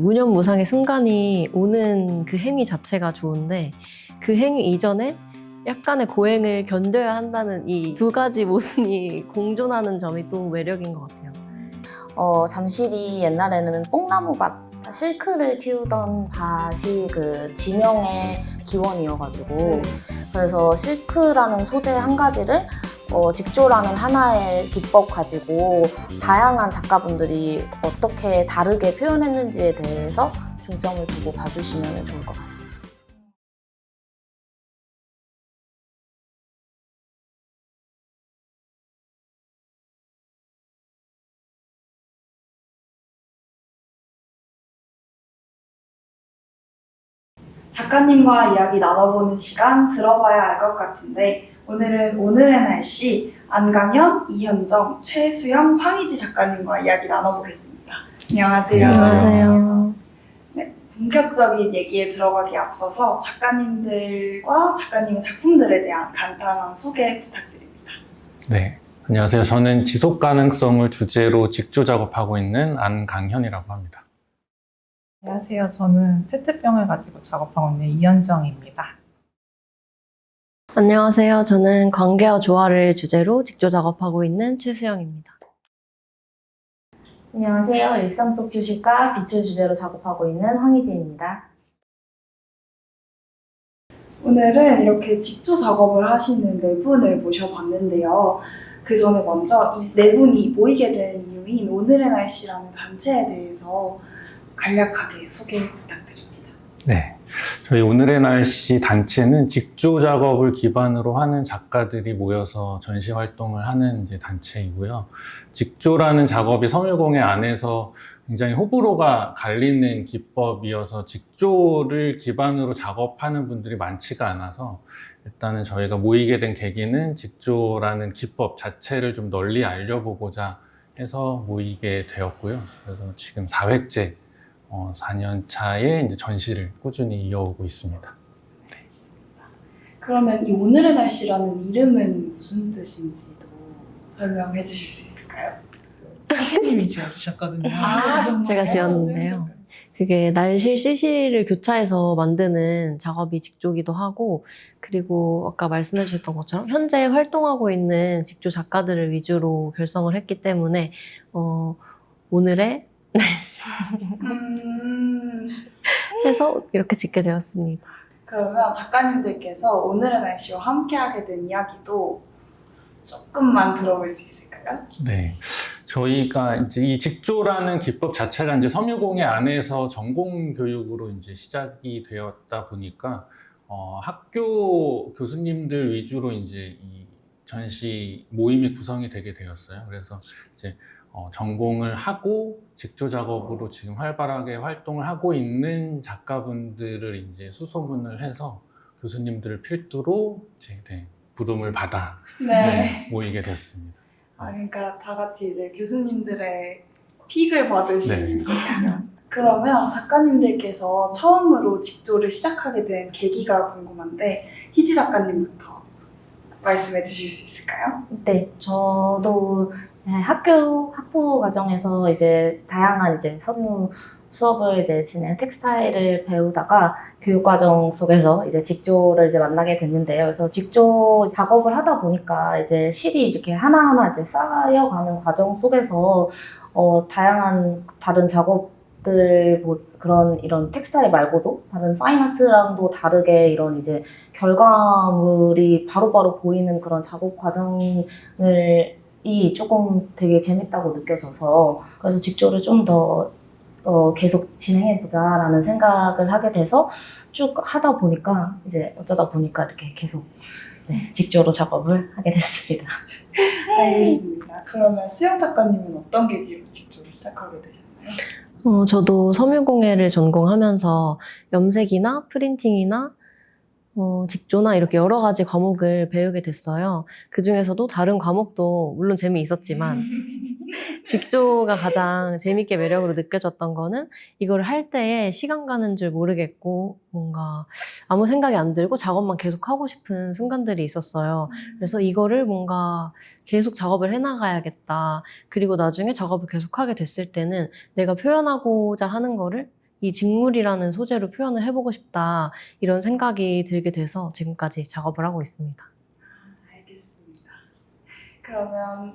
무념무상의 순간이 오는 그 행위 자체가 좋은데 그 행위 이전에 약간의 고행을 견뎌야 한다는 이 두 가지 모순이 공존하는 점이 또 매력인 것 같아요. 어, 잠실이 옛날에는 뽕나무밭 실크를 키우던 밭이 그 진영의 기원이어가지고 네. 그래서 실크라는 소재 한 가지를 어, 직조라는 하나의 기법 가지고 다양한 작가분들이 어떻게 다르게 표현했는지에 대해서 중점을 두고 봐주시면 좋을 것 같습니다. 작가님과 이야기 나눠보는 시간 들어봐야 알 것 같은데 오늘은 오늘의 날씨 안강현, 이현정, 최수영, 황희지 작가님과 이야기 나눠보겠습니다. 안녕하세요. 안녕하세요. 본격적인 얘기에 들어가기 앞서서 작가님들과 작가님의 작품들에 대한 간단한 소개 부탁드립니다. 네. 안녕하세요. 저는 지속 가능성을 주제로 직조 작업하고 있는 안강현이라고 합니다. 안녕하세요. 저는 페트병을 가지고 작업하고 있는 이현정입니다. 안녕하세요. 저는 관계와 조화를 주제로 직조 작업하고 있는 최수영입니다. 안녕하세요. 일상 속 휴식과 빛을 주제로 작업하고 있는 황희진입니다. 오늘은 이렇게 직조 작업을 하시는 네 분을 모셔봤는데요. 그 전에 먼저 이 네 분이 모이게 된 이유인 오늘의 날씨라는 단체에 대해서 간략하게 소개 부탁드립니다. 네. 저희 오늘의 날씨 단체는 직조 작업을 기반으로 하는 작가들이 모여서 전시 활동을 하는 이제 단체이고요. 직조라는 작업이 섬유공예 안에서 굉장히 호불호가 갈리는 기법이어서 직조를 기반으로 작업하는 분들이 많지가 않아서 일단은 저희가 모이게 된 계기는 직조라는 기법 자체를 좀 널리 알려보고자 해서 모이게 되었고요. 그래서 지금 4회째 어, 4년 차에 이제 전시를 꾸준히 이어오고 있습니다. 그러면 이 오늘의 날씨라는 이름은 무슨 뜻인지도 설명해 주실 수 있을까요? 선생님이 지어주셨거든요. 아? 제가 지었는데요. 그게 날실 CC를 교차해서 만드는 작업이 직조기도 하고 그리고 아까 말씀해 주셨던 것처럼 현재 활동하고 있는 직조 작가들을 위주로 결성을 했기 때문에 어, 오늘의 날씨 음, 해서 이렇게 짓게 되었습니다. 그러면 작가님들께서 오늘의 날씨와 함께하게 된 이야기도 조금만 들어볼 수 있을까요? 네. 저희가 이제 이 직조라는 기법 자체가 이제 섬유공예 안에서 전공 교육으로 이제 시작이 되었다 보니까 어, 학교 교수님들 위주로 이제 이 전시 모임이 구성이 되게 되었어요. 그래서 이제 어, 전공을 하고 직조 작업으로 지금 활발하게 활동을 하고 있는 작가분들을 이제 수소문을 해서 교수님들을 필두로 이제 네, 부름을 받아 네, 모이게 됐습니다. 아, 그러니까 다 같이 이제 교수님들의 픽을 받으신 네. 거군요. 그러면 작가님들께서 처음으로 직조를 시작하게 된 계기가 궁금한데 희지 작가님부터 말씀해 주실 수 있을까요? 네, 저도 이제 학교 학부 과정에서 이제 다양한 이제 섬유 수업을 이제 진행 텍스타일을 배우다가 교육 과정 속에서 이제 직조를 이제 만나게 됐는데요. 그래서 직조 작업을 하다 보니까 이제 실이 이렇게 하나하나 이제 쌓여가는 과정 속에서 어, 다양한 다른 작업들 뭐 그런 이런 텍스타일 말고도 다른 파인아트랑도 다르게 이런 이제 결과물이 바로바로 보이는 그런 작업 과정을 이 조금 되게 재밌다고 느껴져서 그래서 직조를 좀더 어, 계속 진행해보자라는 생각을 하게 돼서 쭉 하다 보니까 이제 어쩌다 보니까 이렇게 계속 네, 직조로 작업을 하게 됐습니다. 알겠습니다. 그러면 수영 작가님은 어떤 계기로 직조를 시작하게 되셨나요? 어, 저도 섬유공예를 전공하면서 염색이나 프린팅이나 어, 직조나 이렇게 여러 가지 과목을 배우게 됐어요. 그 중에서도 다른 과목도 물론 재미있었지만 직조가 가장 재밌게 매력으로 느껴졌던 거는 이걸 할 때에 시간 가는 줄 모르겠고 뭔가 아무 생각이 안 들고 작업만 계속 하고 싶은 순간들이 있었어요. 그래서 이거를 뭔가 계속 작업을 해나가야겠다. 그리고 나중에 작업을 계속하게 됐을 때는 내가 표현하고자 하는 거를 이 직물이라는 소재로 표현을 해보고 싶다 이런 생각이 들게 돼서 지금까지 작업을 하고 있습니다. 알겠습니다. 그러면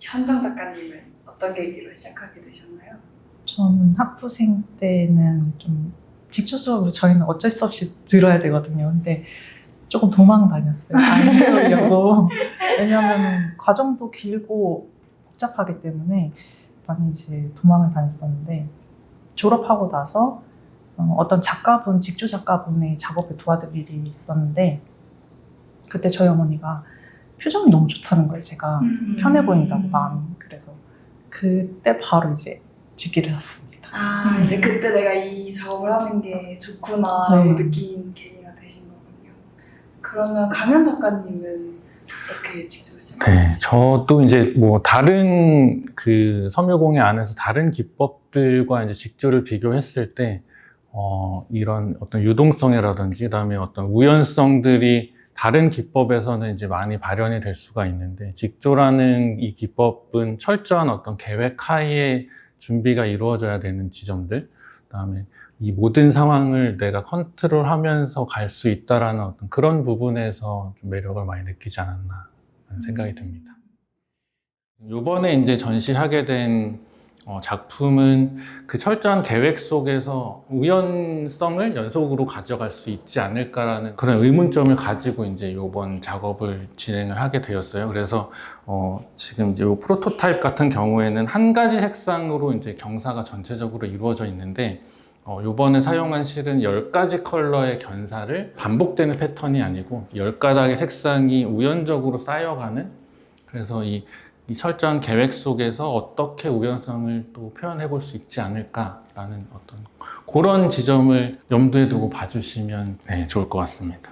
현정 작가님은 어떤 계기로 시작하게 되셨나요? 저는 학부생 때는 좀 직접 수업으로 저희는 어쩔 수 없이 들어야 되거든요. 근데 조금 도망 다녔어요. 안 배우려고. 왜냐하면 과정도 길고 복잡하기 때문에 많이 이제 도망을 다녔었는데 졸업하고 나서 어, 어떤 작가분, 직조 작가분의 작업을 도와드릴 일이 있었는데 그때 저희 어머니가 표정이 너무 좋다는 거예요. 제가 편해 보인다고 마음이. 그래서 그때 바로 이제 직기를 샀습니다. 아 음. 이제 그때 내가 이 작업을 하는 게 좋구나라고 네. 느낀 계기가 되신 거군요. 그러면 강현 작가님은 어떻게 직접 네, 저도 이제 뭐 다른 그 섬유공예 안에서 다른 기법들과 이제 직조를 비교했을 때, 어, 이런 어떤 유동성이라든지, 그다음에 어떤 우연성들이 다른 기법에서는 이제 많이 발현이 될 수가 있는데, 직조라는 이 기법은 철저한 어떤 계획 하에 준비가 이루어져야 되는 지점들, 그다음에 이 모든 상황을 내가 컨트롤하면서 갈 수 있다라는 어떤 그런 부분에서 좀 매력을 많이 느끼지 않았나 생각이 듭니다. 이번에 이제 전시하게 된 어, 작품은 그 철저한 계획 속에서 우연성을 연속으로 가져갈 수 있지 않을까라는 그런 의문점을 가지고 이제 이번 작업을 진행을 하게 되었어요. 그래서 어, 지금 이제 이 프로토타입 같은 경우에는 한 가지 색상으로 이제 경사가 전체적으로 이루어져 있는데 어, 요번에 사용한 실은 10가지 컬러의 견사를 반복되는 패턴이 아니고 10가닥의 색상이 우연적으로 쌓여가는 그래서 이, 이 철저한 계획 속에서 어떻게 우연성을 또 표현해 볼 수 있지 않을까라는 어떤 그런 지점을 염두에 두고 봐주시면 네, 좋을 것 같습니다.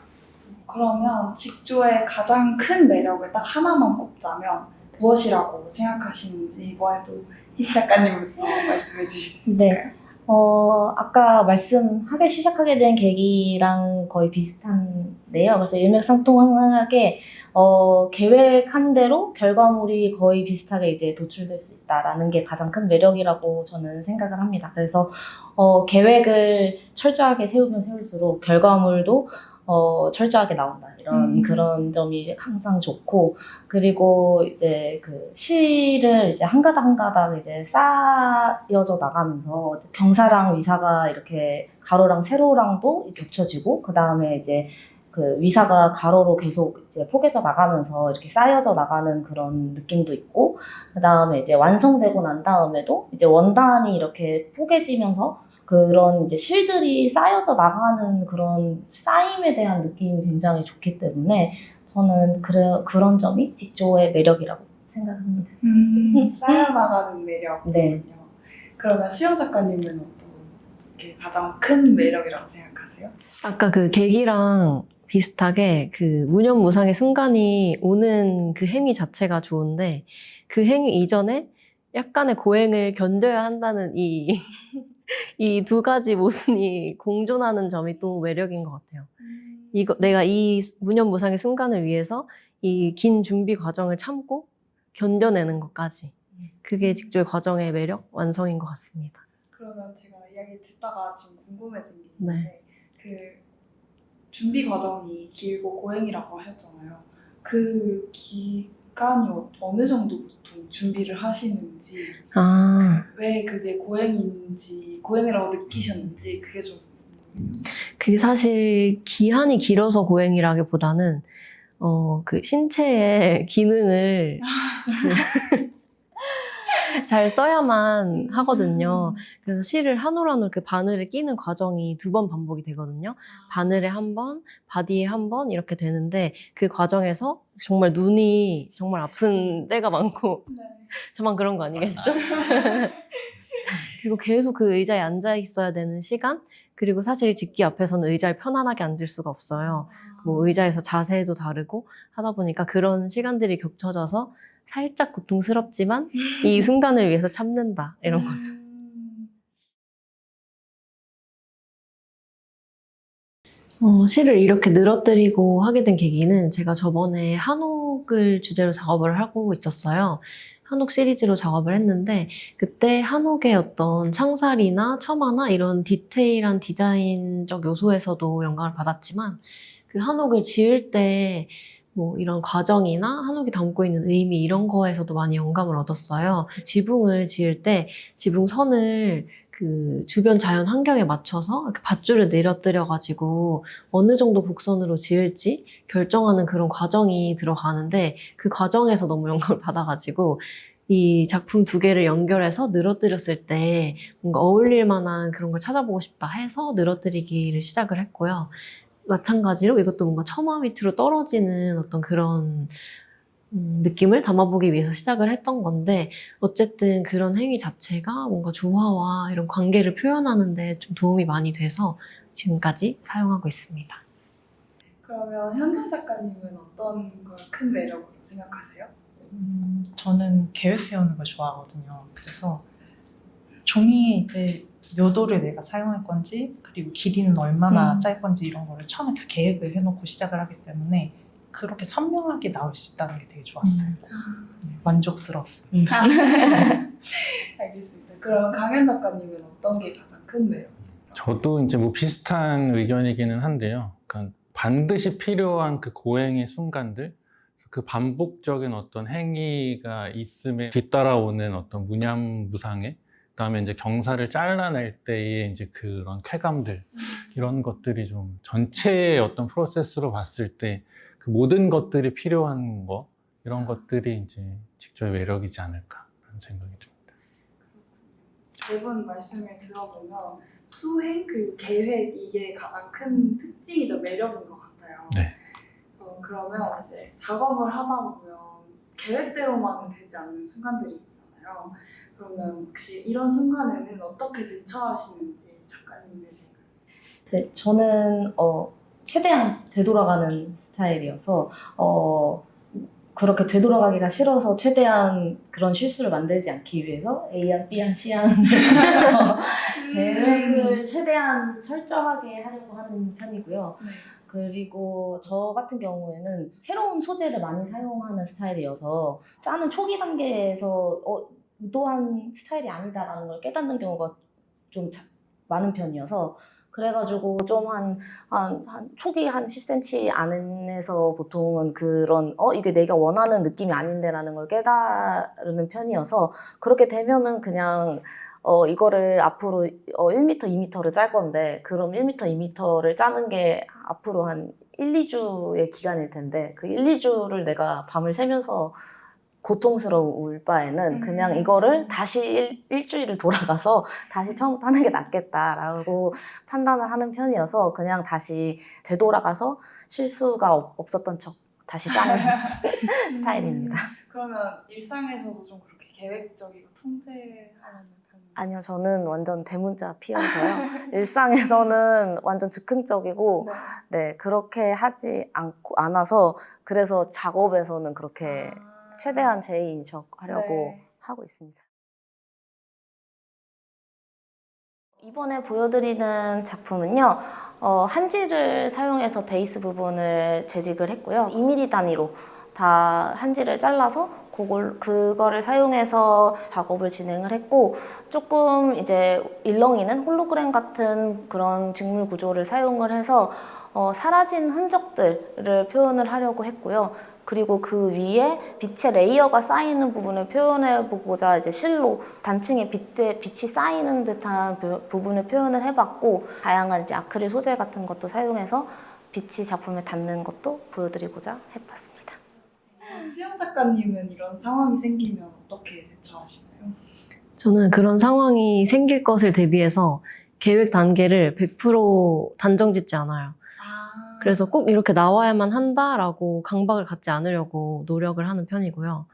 그러면 직조의 가장 큰 매력을 딱 하나만 꼽자면 무엇이라고 생각하시는지 이번에도 희 작가님부터 말씀해 주실 수 네. 있을까요? 어, 아까 말씀하기 시작하게 된 계기랑 거의 비슷한데요. 그래서 일맥상통하게 어, 계획한 대로 결과물이 거의 비슷하게 이제 도출될 수 있다라는 게 가장 큰 매력이라고 저는 생각을 합니다. 그래서 어, 계획을 철저하게 세우면 세울수록 결과물도 어, 철저하게 나온다. 이런 음. 그런 점이 이제 항상 좋고, 그리고 이제 그 실을 이제 한 가닥 한 가닥 이제 쌓여져 나가면서 경사랑 위사가 이렇게 가로랑 세로랑도 겹쳐지고, 그 다음에 이제 그 위사가 가로로 계속 이제 포개져 나가면서 이렇게 쌓여져 나가는 그런 느낌도 있고, 그 다음에 이제 완성되고 난 다음에도 이제 원단이 이렇게 포개지면서 그런 이제 실들이 쌓여져 나가는 그런 쌓임에 대한 느낌이 굉장히 좋기 때문에 저는 그래, 그런 점이 직조의 매력이라고 생각합니다. 음, 쌓여나가는 매력이군요. 네. 그러면 수영 작가님은 어떤 게 가장 큰 매력이라고 생각하세요? 아까 그 계기랑 비슷하게 그 무념무상의 순간이 오는 그 행위 자체가 좋은데 그 행위 이전에 약간의 고행을 견뎌야 한다는 이, 이 두 가지 모순이 공존하는 점이 또 매력인 것 같아요. 이거, 내가 이 무념무상의 순간을 위해서 이 긴 준비 과정을 참고 견뎌내는 것까지. 그게 직조의 과정의 매력, 완성인 것 같습니다. 그러면 제가 이야기 듣다가 지금 궁금해진 게 네. 있는데 그 준비 과정이 길고 고행이라고 하셨잖아요. 그 기 간이 어- 어느 정도 보통 준비를 하시는지 아, 왜 그게 고행인지 고행이라고 느끼셨는지 그게 좀. 그게 사실 기한이 길어서 고행이라기보다는 어, 그 신체의 기능을 그 잘 써야만 하거든요. 그래서 실을 한 올 한 올 그 바늘을 끼는 과정이 두 번 반복이 되거든요. 바늘에 한 번, 바디에 한 번 이렇게 되는데 그 과정에서 정말 눈이 정말 아픈 때가 많고 네. 저만 그런 거 아니겠죠? 그리고 계속 그 의자에 앉아 있어야 되는 시간 그리고 사실 직기 앞에서는 의자에 편안하게 앉을 수가 없어요. 뭐 의자에서 자세도 다르고 하다 보니까 그런 시간들이 겹쳐져서 살짝 고통스럽지만 이 순간을 위해서 참는다 이런 거죠. 음. 어, 실을 이렇게 늘어뜨리고 하게 된 계기는 제가 저번에 한옥을 주제로 작업을 하고 있었어요. 한옥 시리즈로 작업을 했는데 그때 한옥의 어떤 창살이나 처마나 이런 디테일한 디자인적 요소에서도 영감을 받았지만 그 한옥을 지을 때 뭐 이런 과정이나 한옥이 담고 있는 의미 이런 거에서도 많이 영감을 얻었어요. 지붕을 지을 때 지붕 선을 그 주변 자연 환경에 맞춰서 이렇게 밧줄을 내려뜨려 가지고 어느 정도 곡선으로 지을지 결정하는 그런 과정이 들어가는데 그 과정에서 너무 영감을 받아 가지고 이 작품 두 개를 연결해서 늘어뜨렸을 때 뭔가 어울릴 만한 그런 걸 찾아보고 싶다 해서 늘어뜨리기를 시작을 했고요. 마찬가지로 이것도 뭔가 처마 밑으로 떨어지는 어떤 그런 음, 느낌을 담아보기 위해서 시작을 했던 건데 어쨌든 그런 행위 자체가 뭔가 조화와 이런 관계를 표현하는데 좀 도움이 많이 돼서 지금까지 사용하고 있습니다. 그러면 현정 작가님은 어떤 걸 큰 매력으로 생각하세요? 음, 저는 계획 세우는 걸 좋아하거든요. 그래서 종이에 이제 몇 호를 내가 사용할 건지 그리고 길이는 얼마나 음. 짤 건지 이런 거를 처음에 다 계획을 해놓고 시작을 하기 때문에 그렇게 선명하게 나올 수 있다는 게 되게 좋았어요. 네, 만족스러웠습니다. 알겠습니다. 그러면 강현 작가님은 어떤 게 가장 큰 매력이세요? 저도 이제 뭐 비슷한 의견이기는 한데요. 그러니까 반드시 필요한 그 고행의 순간들, 그 반복적인 어떤 행위가 있음에 뒤따라오는 어떤 무념무상의, 그다음에 이제 경사를 잘라낼 때의 이제 그런 쾌감들 이런 것들이 좀 전체의 어떤 프로세스로 봤을 때 그 모든 것들이 필요한 거 이런 것들이 이제 직접의 매력이지 않을까라는 생각이 듭니다. 네분 말씀을 들어보면 수행 그 계획 이게 가장 큰 특징이자 매력인 것 같아요. 네. 어, 그러면 이제 작업을 하다 보면 계획대로만은 되지 않는 순간들이 있잖아요. 그러면 혹시 이런 순간에는 어떻게 대처하시는지 작가님들이 네, 저는 어, 최대한 되돌아가는 스타일이어서 어, 그렇게 되돌아가기가 싫어서 최대한 그런 실수를 만들지 않기 위해서 A안, B안, C안 해서 계획을 최대한 철저하게 하려고 하는 편이고요. 네. 그리고 저 같은 경우에는 새로운 소재를 많이 사용하는 스타일이어서 짜는 초기 단계에서 어, 의도한 스타일이 아니다라는 걸 깨닫는 경우가 좀 자- 많은 편이어서 그래가지고 좀 한, 한, 한 초기 한 10cm 안에서 보통은 그런 어 이게 내가 원하는 느낌이 아닌데라는 걸 깨달는 편이어서 그렇게 되면은 그냥 어 이거를 앞으로 어 1m, 2m를 짤 건데 그럼 1m, 2m를 짜는 게 앞으로 한 1, 2주의 기간일 텐데 그 1, 2주를 내가 밤을 새면서 고통스러울 바에는 음. 그냥 이거를 다시 일, 일주일을 돌아가서 다시 처음부터 하는 게 낫겠다라고 판단을 하는 편이어서 그냥 다시 되돌아가서 실수가 없- 없었던 척 다시 짜는 스타일입니다. 그러면 일상에서도 좀 그렇게 계획적이고 통제하는 편? 아니요, 저는 완전 대문자 피여서요. 일상에서는 완전 즉흥적이고, 네. 네, 그렇게 하지 않고, 않아서, 그래서 작업에서는 그렇게 아. 최대한 제이인 척 하려고 네. 하고 있습니다. 이번에 보여드리는 작품은요, 어, 한지를 사용해서 베이스 부분을 재직을 했고요. 2mm 단위로 다 한지를 잘라서 그걸, 그거를 사용해서 작업을 진행을 했고, 조금 이제 일렁이는 홀로그램 같은 그런 직물 구조를 사용을 해서 어, 사라진 흔적들을 표현을 하려고 했고요. 그리고 그 위에 빛의 레이어가 쌓이는 부분을 표현해 보고자 이제 실로 단층에 빛에, 빛이 쌓이는 듯한 부- 부분을 표현을 해봤고 다양한 이제 아크릴 소재 같은 것도 사용해서 빛이 작품에 닿는 것도 보여드리고자 해봤습니다. 수영 작가님은 이런 상황이 생기면 어떻게 대처하시나요? 저는 그런 상황이 생길 것을 대비해서 계획 단계를 100% 단정 짓지 않아요. 아. 그래서 꼭 이렇게 나와야만 한다라고 강박을 갖지 않으려고 노력을 하는 편이고요.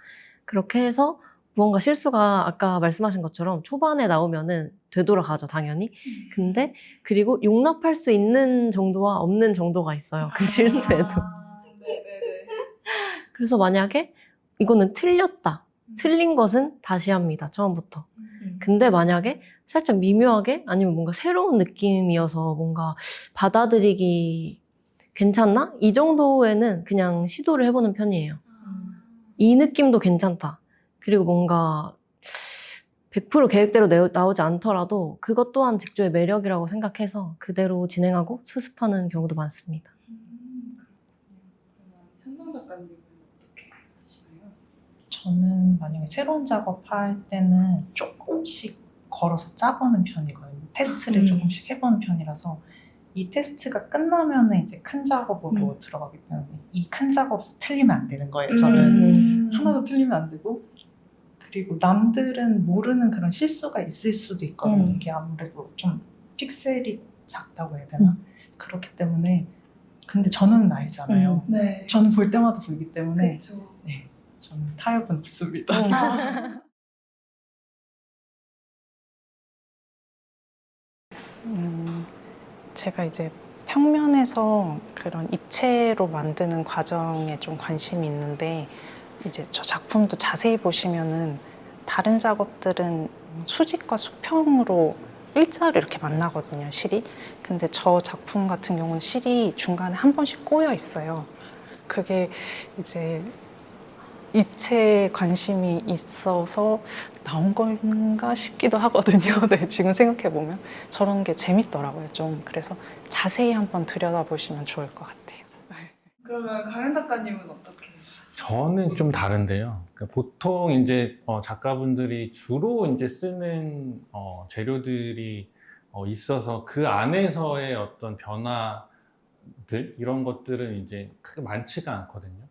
그렇게 해서 무언가 실수가 아까 말씀하신 것처럼 초반에 나오면은 되돌아가죠, 당연히. 근데 그리고 용납할 수 있는 정도와 없는 정도가 있어요, 그 실수에도. 아, 네네네. 그래서 만약에 이거는 틀렸다. 틀린 것은 다시 합니다, 처음부터. 근데 만약에 살짝 미묘하게 아니면 뭔가 새로운 느낌이어서 뭔가 받아들이기 괜찮나? 이 정도에는 그냥 시도를 해보는 편이에요. 이 느낌도 괜찮다. 그리고 뭔가 100% 계획대로 나오지 않더라도 그것 또한 직조의 매력이라고 생각해서 그대로 진행하고 수습하는 경우도 많습니다. 음, 현정 작가님은 어떻게 하시나요? 저는 만약에 새로운 작업할 때는 조금씩 걸어서 짜보는 편이거든요. 테스트를 음. 조금씩 해보는 편이라서 이 테스트가 끝나면 이제 큰 작업으로 음. 들어가기 때문에 이 큰 작업에서 틀리면 안 되는 거예요. 저는 음. 하나도 틀리면 안 되고 그리고 남들은 모르는 그런 실수가 있을 수도 있거든요. 음. 이게 아무래도 좀 픽셀이 작다고 해야 되나? 그렇기 때문에 근데 저는 알잖아요. 네. 저는 볼 때마다 보이기 때문에 그렇죠. 저는 타협은 없습니다. 음, 제가 이제 평면에서 그런 입체로 만드는 과정에 좀 관심이 있는데 이제 저 작품도 자세히 보시면은 다른 작업들은 수직과 수평으로 일자로 이렇게 만나거든요, 실이. 근데 저 작품 같은 경우는 실이 중간에 한 번씩 꼬여 있어요. 그게 이제 입체에 관심이 있어서 나온 건가 싶기도 하거든요. 네, 지금 생각해 보면 저런 게 재밌더라고요, 좀. 그래서 자세히 한번 들여다보시면 좋을 것 같아요. 그러면 강현 작가님은 어떻게? 저는 좀 다른데요. 그러니까 보통 이제 어, 작가분들이 주로 이제 쓰는 어, 재료들이 어, 있어서 그 안에서의 어떤 변화들 이런 것들은 이제 크게 많지가 않거든요.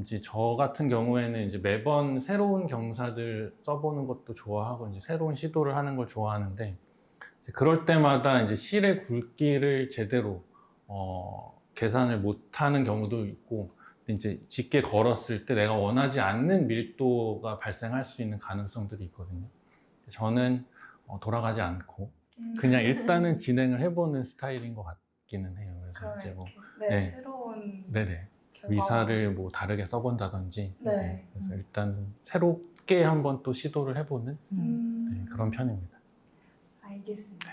이제 저 같은 경우에는 이제 매번 새로운 경사들 써보는 것도 좋아하고 이제 새로운 시도를 하는 걸 좋아하는데 그럴 때마다 이제 실의 굵기를 제대로 어, 계산을 못하는 경우도 있고 이제 짙게 걸었을 때 내가 원하지 않는 밀도가 발생할 수 있는 가능성들이 있거든요. 저는 어, 돌아가지 않고 음. 그냥 일단은 진행을 해보는 스타일인 것 같기는 해요. 그래서 이제 뭐 네, 네. 새로운 네네 위사를 뭐 다르게 써본다든지 네. 그래서 일단 새롭게 한번 또 시도를 해보는 음. 네, 그런 편입니다. 알겠습니다.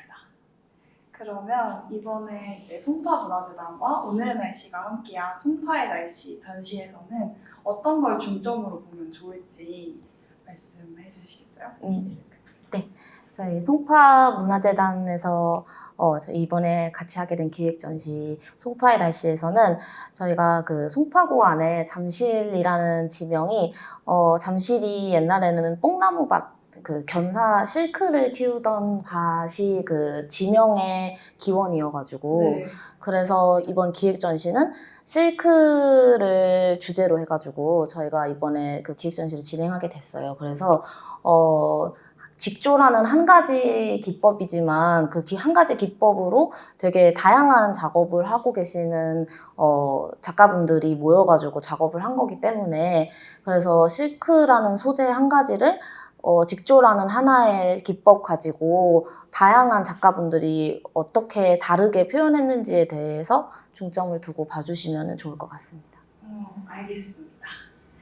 그러면 이번에 이제 송파 문화재단과 오늘의 날씨가 함께한 송파의 날씨 전시에서는 어떤 걸 중점으로 보면 좋을지 말씀해 주시겠어요? 음. 희지 작가님. 저희 송파 문화재단에서 어, 저 이번에 같이 하게 된 기획 전시 송파의 날씨에서는 저희가 그 송파구 안에 잠실이라는 지명이 어, 잠실이 옛날에는 뽕나무밭 그 견사 실크를 키우던 밭이 그 지명의 기원이어가지고 네. 그래서 이번 기획 전시는 실크를 주제로 해가지고 저희가 이번에 그 기획 전시를 진행하게 됐어요. 그래서 어 직조라는 한 가지 기법이지만 그 한 가지 기법으로 되게 다양한 작업을 하고 계시는 어 작가분들이 모여가지고 작업을 한 거기 때문에 그래서 실크라는 소재 한 가지를 어, 직조라는 하나의 기법 가지고 다양한 작가분들이 어떻게 다르게 표현했는지에 대해서 중점을 두고 봐주시면 좋을 것 같습니다. 어, 알겠습니다.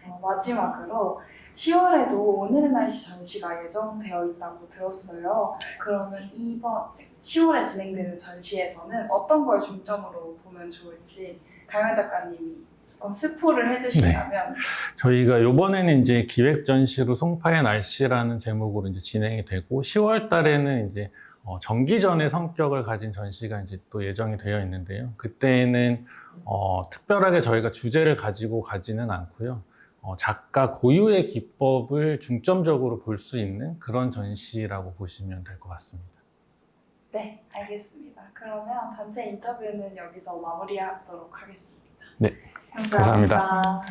어, 마지막으로 10월에도 오늘의 날씨 전시가 예정되어 있다고 들었어요. 그러면 이번 10월에 진행되는 전시에서는 어떤 걸 중점으로 보면 좋을지 강현 작가님이 조금 스포를 해주신다면 저희가 이번에는 이제 기획 전시로 송파의 날씨라는 제목으로 이제 진행이 되고 10월 달에는 이제 어, 정기전의 성격을 가진 전시가 이제 또 예정이 되어 있는데요. 그때는 어, 특별하게 저희가 주제를 가지고 가지는 않고요. 어, 작가 고유의 기법을 중점적으로 볼 수 있는 그런 전시라고 보시면 될 것 같습니다. 네, 알겠습니다. 그러면 단체 인터뷰는 여기서 마무리하도록 하겠습니다. 네, 감사합니다. 감사합니다.